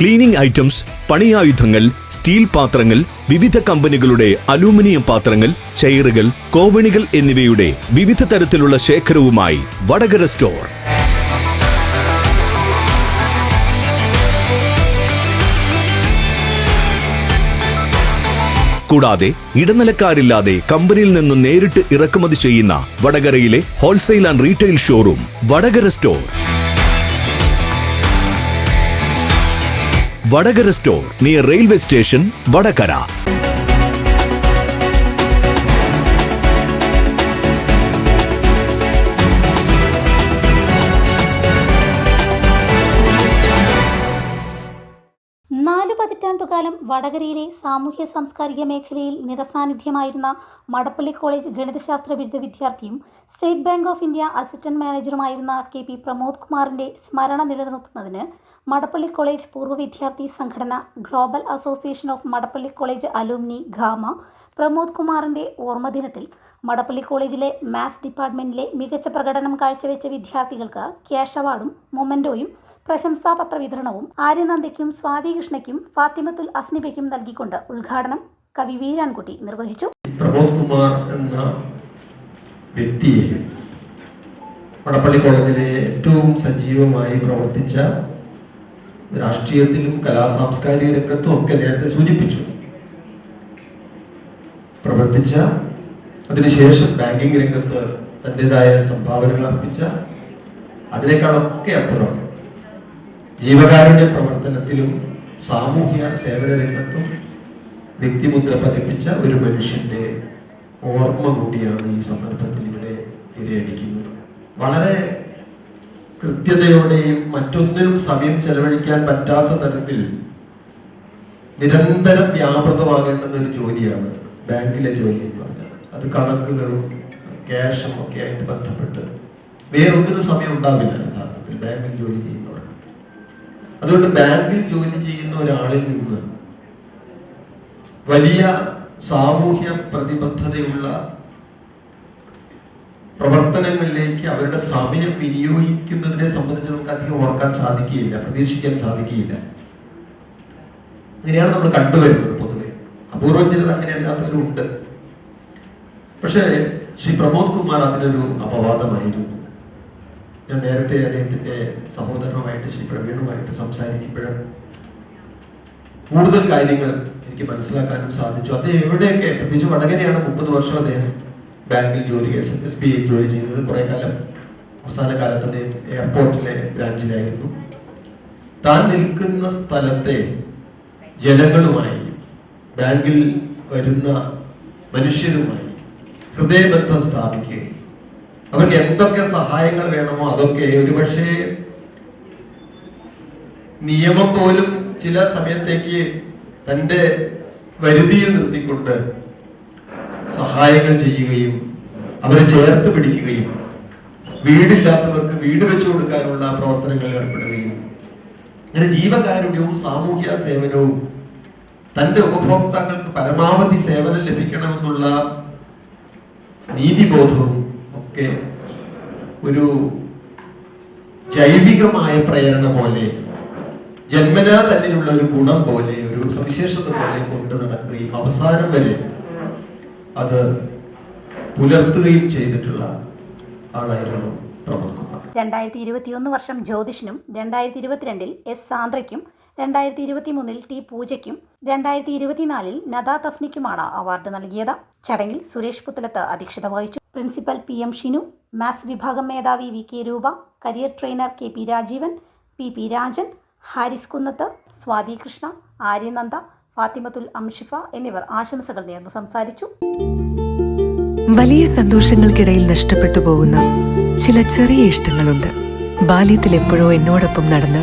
Cleaning items പണിയായുധങ്ങൾ steel പാത്രങ്ങൾ വിവിധ കമ്പനികളുടെ അലൂമിനിയം പാത്രങ്ങൾ ചെയറുകൾ കോവണികൾ എന്നിവയുടെ വിവിധ തരത്തിലുള്ള ശേഖരവുമായി വടകര സ്റ്റോർ. കൂടാതെ ഇടനിലക്കാരില്ലാതെ കമ്പനിയിൽ നിന്ന് നേരിട്ട് ഇറക്കുമതി ചെയ്യുന്ന വടകരയിലെ wholesale and retail showroom Vadakara store. Vadakara store near railway station Vadakara. പതിറ്റാണ്ടുകാലം വടകരയിലെ സാമൂഹ്യ സാംസ്കാരിക മേഖലയിൽ നിറസാന്നിധ്യമായിരുന്ന മടപ്പള്ളി കോളേജ് ഗണിതശാസ്ത്ര ബിരുദ വിദ്യാർത്ഥിയും State Bank of India assistant മാനേജറുമായിരുന്ന K P Pramod കുമാറിന്റെ സ്മരണ നിലനിർത്തുന്നതിന് മടപ്പള്ളി കോളേജ് പൂർവ വിദ്യാർത്ഥി സംഘടന global association of Madappally college alumni ഖാമ Pramod കുമാറിന്റെ ഓർമ്മദിനത്തിൽ മടപ്പള്ളി കോളേജിലെ മാത്സ് ഡിപ്പാർട്ട്മെന്റിലെ മികച്ച പ്രകടനം കാഴ്ചവെച്ച വിദ്യാർത്ഥികൾക്ക് ക്യാഷ് അവാർഡും മൊമെന്റോയും പ്രശംസാപത്ര വിതരണവും ആര്യനന്ദയ്ക്കും സ്വാതി കൃഷ്ണയ്ക്കും ഫാത്തിമത്തുൽ അസ്നിബയ്ക്കും നൽകിക്കൊണ്ട് ഉദ്ഘാടനം കവി വീരാൻകുട്ടി നിർവഹിച്ചു. പ്രമോദ് കുമാർ എന്ന വ്യക്തിയെ വടപ്പള്ളി കോളേജിലെ ഏറ്റവും സജീവമായി പ്രവർത്തിച്ച രാഷ്ട്രീയത്തിലും കലാ സാംസ്കാരിക രംഗത്തും ഒക്കെ നേരത്തെ സൂചിപ്പിച്ചു. പ്രവർത്തിച്ച അതിനുശേഷം ബാങ്കിങ് രംഗത്ത് തന്റെതായ സംഭാവനകൾ അർപ്പിച്ച അതിനേക്കാളൊക്കെ അപ്പുറം ജീവകാരുണ്യ പ്രവർത്തനത്തിലും സാമൂഹ്യ സേവന രംഗത്തും വ്യക്തിമുദ്ര പതിപ്പിച്ച ഒരു മനുഷ്യന്റെ ഓർമ്മ കൂടിയാണ് ഈ സന്ദർഭത്തിൽ ഇവിടെ തിരയടിക്കുന്നത്. വളരെ കൃത്യതയോടെയും മറ്റൊന്നിനും സമയം ചെലവഴിക്കാൻ പറ്റാത്ത തരത്തിൽ നിരന്തരം വ്യാപൃതമാകേണ്ടുന്ന ഒരു ജോലിയാണ് ബാങ്കിലെ ജോലി എന്ന് അത് കണക്കുകളും ക്യാഷും ഒക്കെ ആയിട്ട് ബന്ധപ്പെട്ട് വേറൊന്നിനും സമയം ഉണ്ടാവില്ല യഥാർത്ഥത്തിൽ. ബാങ്കിൽ ജോലി ചെയ്യുന്നവർക്ക് അതുകൊണ്ട് ബാങ്കിൽ ജോലി ചെയ്യുന്ന ഒരാളിൽ നിന്ന് വലിയ സാമൂഹ്യ പ്രതിബദ്ധതയുള്ള പ്രവർത്തനങ്ങളിലേക്ക് അവരുടെ സമയം വിനിയോഗിക്കുന്നതിനെ സംബന്ധിച്ച് നമുക്ക് അധികം ഓർക്കാൻ സാധിക്കുകയില്ല പ്രതീക്ഷിക്കാൻ സാധിക്കുകയില്ല. അങ്ങനെയാണ് നമ്മൾ കണ്ടുവരുന്നത് പൊതുവെ. അപൂർവം ചിലർ അങ്ങനെ അല്ലാത്തവരും ഉണ്ട് പക്ഷേ ശ്രീ പ്രമോദ് കുമാർ അതിനൊരു അപവാദമായിരുന്നു. ഞാൻ നേരത്തെ അദ്ദേഹത്തിന്റെ സഹോദരനുമായിട്ട് ശ്രീ പ്രവീണുമായിട്ട് സംസാരിക്കുമ്പോഴും കൂടുതൽ കാര്യങ്ങൾ എനിക്ക് മനസ്സിലാക്കാനും സാധിച്ചു. അദ്ദേഹം എവിടെയൊക്കെ പ്രത്യേകിച്ച് വടകരയാണ് മുപ്പത് വർഷം അദ്ദേഹം ബാങ്കിൽ ജോലി എസ് എസ് ബി ഐ ജോലി ചെയ്തത്. കുറെ കാലം അവസാന കാലത്ത് അദ്ദേഹം എയർപോർട്ടിലെ ബ്രാഞ്ചിലായിരുന്നു. താൻ നിൽക്കുന്ന സ്ഥലത്തെ ജനങ്ങളുമായി ബാങ്കിൽ വരുന്ന മനുഷ്യരുമായി ഹൃദയബന്ധം സ്ഥാപിക്കുകയും അവർക്ക് എന്തൊക്കെ സഹായങ്ങൾ വേണമോ അതൊക്കെ ഒരുപക്ഷെ നിയമം പോലും ചില സമയത്തേക്ക് തന്റെ വരുതിയിൽ നിർത്തിക്കൊണ്ട് സഹായങ്ങൾ ചെയ്യുകയും അവരെ ചേർത്ത് പിടിക്കുകയും വീടില്ലാത്തവർക്ക് വീട് വെച്ചു കൊടുക്കാനുള്ള പ്രവർത്തനങ്ങളിൽ ഏർപ്പെടുകയും. അങ്ങനെ ജീവകാരുണ്യവും സാമൂഹ്യ സേവനവും തന്റെ ഉപഭോക്താക്കൾക്ക് പരമാവധി സേവനം ലഭിക്കണമെന്നുള്ള നീതിബോധവും ഒക്കെ ഒരു ജൈവികമായ പ്രേരണ പോലെ ജന്മനാ തന്നിലുള്ള ഒരു ഗുണം പോലെ ഒരു സവിശേഷത പോലെ കൊണ്ട് നടക്കുകയും അവസാനം വരെ അത് പുലർത്തുകയും ചെയ്തിട്ടുള്ള ആളായിരുന്നു പ്രമോദ് കുമാർ. രണ്ടായിരത്തി ഇരുപത്തിയൊന്ന് വർഷം ജ്യോതിഷിനും രണ്ടായിരത്തി ഇരുപത്തിരണ്ടിൽ എസ് സാന്ദ്രയ്ക്കും രണ്ടായിരത്തി ഇരുപത്തി മൂന്നിൽ ടി പൂജയ്ക്കും രണ്ടായിരത്തി ഇരുപത്തിനാലിൽ നദ തസ്നിക്കുമാണ് അവാർഡ് നൽകിയത്. ചടങ്ങിൽ സുരേഷ് പുത്തലത്ത് അധ്യക്ഷത വഹിച്ചു. Principal P M Shinu maths വിഭാഗം മേധാവി V K Roopa career trainer K P Rajeevan P P Rajan Haris Kunnath Swathi Krishna Aryananda Fathimathul Amshifa എന്നിവർ ആശംസകൾ നേർന്നു സംസാരിച്ചു. വലിയ സന്തോഷങ്ങൾക്കിടയിൽ നഷ്ടപ്പെട്ടു പോകുന്ന ചില ചെറിയ ഇഷ്ടങ്ങളുണ്ട്. ബാല്യത്തിൽ എപ്പോഴോ എന്നോടൊപ്പം നടന്ന്